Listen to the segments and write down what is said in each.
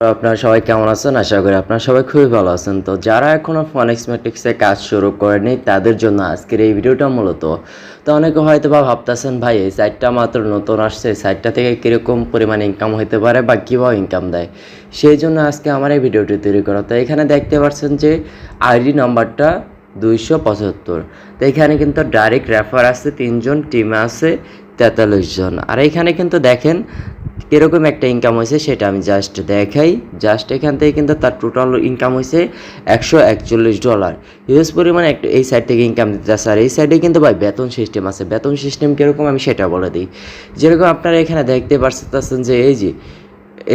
আপনারা সবাই কেমন আছেন? আশা করি আপনারা সবাই খুবই ভালো আছেন। তো যারা এখনও ফনেক্স ম্যাট্রিক্সে কাজ শুরু করেনি তাদের জন্য আজকের এই ভিডিওটা মূলত। তো অনেকে হয়তো বা ভাবতেছেন, ভাই, এই সাইটটা মাত্র নতুন আসছে, এই সাইটটা থেকে কীরকম পরিমাণে ইনকাম হতে পারে বা কীভাবে ইনকাম দেয়? সেই জন্য আজকে আমার এই ভিডিওটি তৈরি করা। তো এখানে দেখতে পাচ্ছেন যে আইডি নাম্বারটা দুইশো পঁচাত্তর। তো এখানে কিন্তু ডাইরেক্ট রেফার আছে, তিনজন টিমে আছে তেতাল্লিশ জন। আর এখানে কিন্তু দেখেন কীরকম একটা ইনকাম হয়েছে, সেটা আমি জাস্ট দেখাই। জাস্ট এখান থেকে কিন্তু তার টোটাল ইনকাম হয়েছে একশো একচল্লিশ ডলার হিউজ পরিমাণে একটা এই সাইড থেকে ইনকাম দিতেছে আর এই সাইডে কিন্তু ভাই বেতন সিস্টেম আছে। বেতন সিস্টেম কীরকম আমি সেটা বলে দিই। যেরকম আপনারা এখানে দেখতে পাচ্ছেন যে এই যে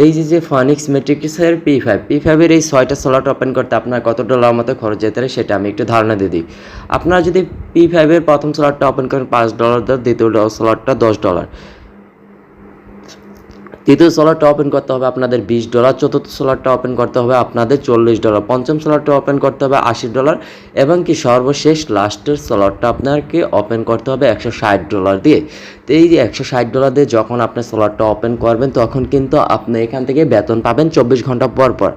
এই যে যে ফনিক্স মেট্রিক্সের পি ফাইভ পি ফাইভের এই ছয়টা স্লট ওপেন করতে আপনার কত ডলার মতো খরচ যেতে পারে সেটা আমি একটু ধারণা দিয়ে দিই। আপনারা যদি পি ফাইভের প্রথম স্লটটা ওপেন করেন, পাঁচ ডলার দ্বিতীয় স্লটটা দশ ডলার তৃতীয় সোলারটা ওপেন করতে হবে আপনাদের বিশ ডলার চতুর্থ স্লটটা ওপেন করতে হবে আপনাদের চল্লিশ ডলার পঞ্চম সোলারটা ওপেন করতে হবে আশি ডলার এবং কি সর্বশেষ লাস্টের সোলারটা আপনাকে ওপেন করতে হবে একশো ষাট ডলার দিয়ে। তো এই যে একশো ষাট ডলার দিয়ে যখন আপনি সোলারটা ওপেন করবেন, তখন কিন্তু আপনি এখান থেকে বেতন পাবেন চব্বিশ ঘণ্টা পর পর।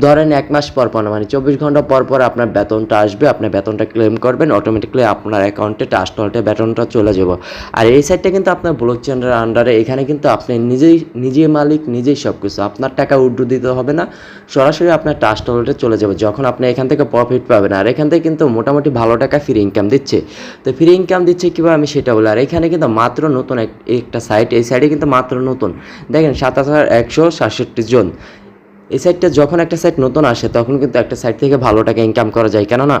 ধরেন এক মাস পর পর মানে চব্বিশ ঘণ্টা পর পর আপনার বেতনটা আসবে, আপনি বেতনটা ক্লেম করবেন অটোমেটিকলি আপনার অ্যাকাউন্টে টাস্টলটে বেতনটা চলে যাব। আর এই সাইডটা কিন্তু আপনার ব্লক চেনের আন্ডারে এখানে কিন্তু আপনি নিজেই নিজেই মালিক, নিজেই সব কিছু আপনার টাকা উড্ডু দিতে হবে না, সরাসরি আপনার টাস্টলটে চলে যাবে, যখন আপনি এখান থেকে প্রফিট পাবেন। আর এখান থেকে কিন্তু মোটামুটি ভালো টাকা ফ্রি ইনকাম দিচ্ছে। তো ফ্রি ইনকাম দিচ্ছে কীভাবে আমি সেটা বলি? আর এখানে কিন্তু মাত্র নতুন এক- একটা সাইট এই সাইডে কিন্তু মাত্র নতুন। দেখেন সাতাশ হাজার একশো সাতষট্টি জন। এই সাইটটা যখন একটা সাইট নতুন আসে, তখন কিন্তু একটা সাইট থেকে ভালো টাকা ইনকাম করা যায়। কেননা,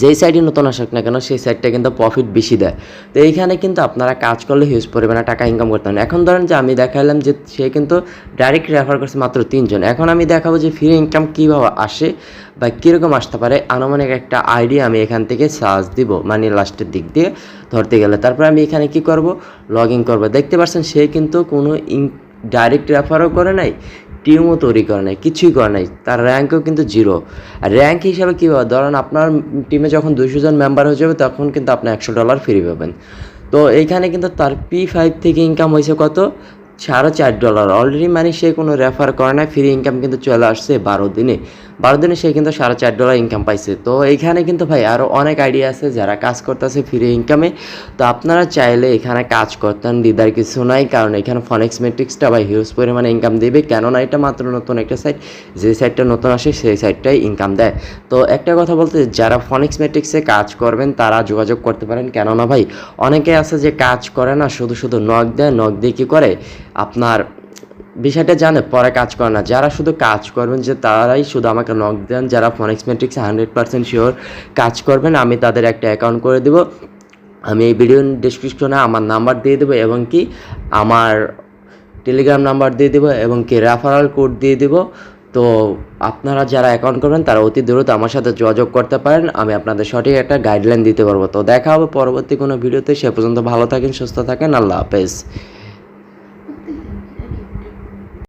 যেই সাইডে নতুন আসুক না কেন, সেই সাইডটা কিন্তু প্রফিট বেশি দেয়। তো এইখানে কিন্তু আপনারা কাজ করলে হিউজ পরিমাণে টাকা ইনকাম করতে পারেন। এখন ধরেন যে আমি দেখাইলাম যে সে কিন্তু ডাইরেক্ট রেফার করছে মাত্র তিনজন। এখন আমি দেখাবো যে ফ্রি ইনকাম কীভাবে আসে বা কীরকম আসতে পারে। আনুমানিক একটা আইডিয়া আমি এখান থেকে সার্চ দিব মানে লাস্টের দিক দিয়ে ধরতে গেলে। তারপর আমি এখানে কি করব? লগ ইন করব। দেখতে পাচ্ছেন সে কিন্তু কোনো ইন ডাইরেক্ট রেফারও করে নাই টিমও তৈরি করে নাই, কিছুই করে নাই। তার র্যাঙ্কও কিন্তু জিরো আর র্যাঙ্ক হিসাবে কী হবে ধরেন আপনার টিমে যখন দুইশো জন মেম্বার হয়ে যাবে, তখন কিন্তু আপনি একশো ডলার ফিরে পাবেন। তো এইখানে কিন্তু তার পি ফাইভ থেকে ইনকাম হয়েছে কত? সাড়ে চার ডলার অলরেডি মানে সে কোনো রেফার করে না ফ্রি ইনকাম কিন্তু চলে আসছে বারো দিনে। বারো দিনে সে কিন্তু সাড়ে চার ডলার ইনকাম পাইছে। তো এইখানে কিন্তু ভাই আরও অনেক আইডিয়া আছে যারা কাজ করতেছে ফ্রি ইনকামে তো আপনারা চাইলে এখানে কাজ করতেন, দিদার কিছু নাই, কারণ এখানে ফনেক্স মেট্রিক্সটা ভাই হিউজ পরিমাণে ইনকাম দেবে। কেননা এটা মাত্র নতুন একটা সাইট যে সাইটটা নতুন আসে, সেই সাইটটাই ইনকাম দেয়। তো একটা কথা বলতে, যারা ফনিক্স মেট্রিক্সে কাজ করবেন, তারা যোগাযোগ করতে পারেন। কেননা ভাই, অনেকে আছে যে কাজ করে না, শুধু শুধু নখ দেয় নখ দিয়ে কী করে? আপনার বিষয়টা জানে, পরে কাজ করে না। যারা শুধু কাজ করবেন, যে তারাই শুধু আমাকে নক দেন, যারা ফনিক্স মেট্রিক্সে হান্ড্রেড পার্সেন্ট শিওর কাজ করবেন, আমি তাদের একটা অ্যাকাউন্ট করে দেব। আমি এই ভিডিও ডিসক্রিপশনে আমার নাম্বার দিয়ে দেবো এবং কি আমার টেলিগ্রাম নাম্বার দিয়ে দেবো এবং কি রেফারাল কোড দিয়ে দেবো। তো আপনারা যারা অ্যাকাউন্ট করবেন, তারা অতি দ্রুত আমার সাথে যোগাযোগ করতে পারেন। আমি আপনাদের সঠিক একটা গাইডলাইন দিতে পারব। তো দেখা হবে পরবর্তী কোনো ভিডিওতে সে পর্যন্ত ভালো থাকেন, সুস্থ থাকেন। আল্লাহ হাফেজ।